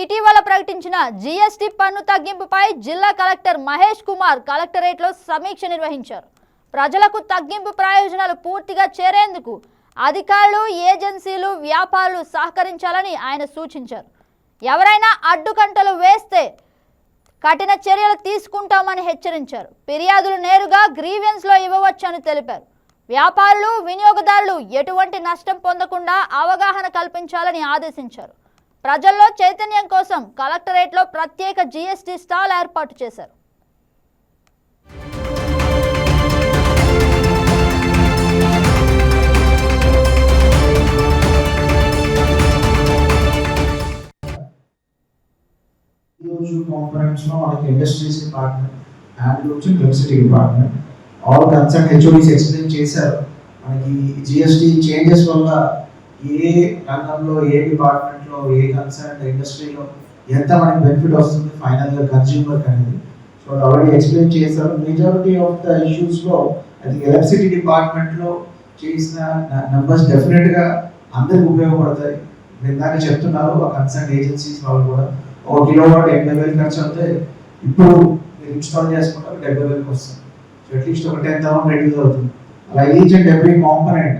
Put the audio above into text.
ఇటీవల ప్రకటించిన జీఎస్టీ పన్ను తగ్గింపుపై జిల్లా కలెక్టర్ మహేష్ కుమార్ కలెక్టరేట్లో సమీక్ష నిర్వహించారు. ప్రజలకు తగ్గింపు ప్రయోజనాలు పూర్తిగా చేరేందుకు అధికారులు ఏజెన్సీలు వ్యాపారులు సహకరించాలని ఆయన సూచించారు. ఎవరైనా అడ్డుకంటలు వేస్తే కఠిన చర్యలు తీసుకుంటామని హెచ్చరించారు. ఫిర్యాదులు నేరుగా గ్రీవెన్స్లో ఇవ్వవచ్చని తెలిపారు. వ్యాపారులు వినియోగదారులు ఎటువంటి నష్టం పొందకుండా అవగాహన కల్పించాలని ఆదేశించారు. ప్రజల్లో చైతన్యం కోసం కలెక్టరేట్లో ప్రత్యేక జీఎస్టీ స్టాల్ ఏర్పాటు చేశారు. ఈరోజు మనకి ఇండస్ట్రీస్ డిపార్ట్మెంట్ అండ్ వచ్చి university department all concern HODs explain చేశారు. మనకి జిఎస్టీ చేంజెస్ వల్ల ఏ రంగంలో ఏ డిపార్ట్మెంట్లో ఏ కన్సర్న్ ఇండస్ట్రీలో ఎంత మనకి బెనిఫిట్ వస్తుంది ఫైనల్గా కన్జ్యూమర్కి అనేది. సో ఆల్రెడీ ఎక్స్ప్లెయిన్ చేశారు. మెజారిటీ ఆఫ్ ద ఇష్యూస్లో అది ఎలక్ట్రిసిటీ డిపార్ట్మెంట్లో చేసిన నెంబర్స్ డెఫినెట్గా అందరికి ఉపయోగపడతాయి. ఇందాక చెప్తున్నారు ఆ కన్సర్న్ ఏజెన్సీస్ వాళ్ళు కూడా. ఒక కిలోవాట్ ఎనభై వేలు ఖర్చు అవుతే ఇప్పుడు మీరు ఇన్స్టాల్ చేసుకుంటారు డెబ్బై వేలకు వస్తుంది. సో అట్లీస్ట్ ఒక టెన్ థౌసండ్ రెడ్యూస్ అవుతుంది. అలా ఈచ్ అండ్ ఎవ్రీ కాంపనెంట్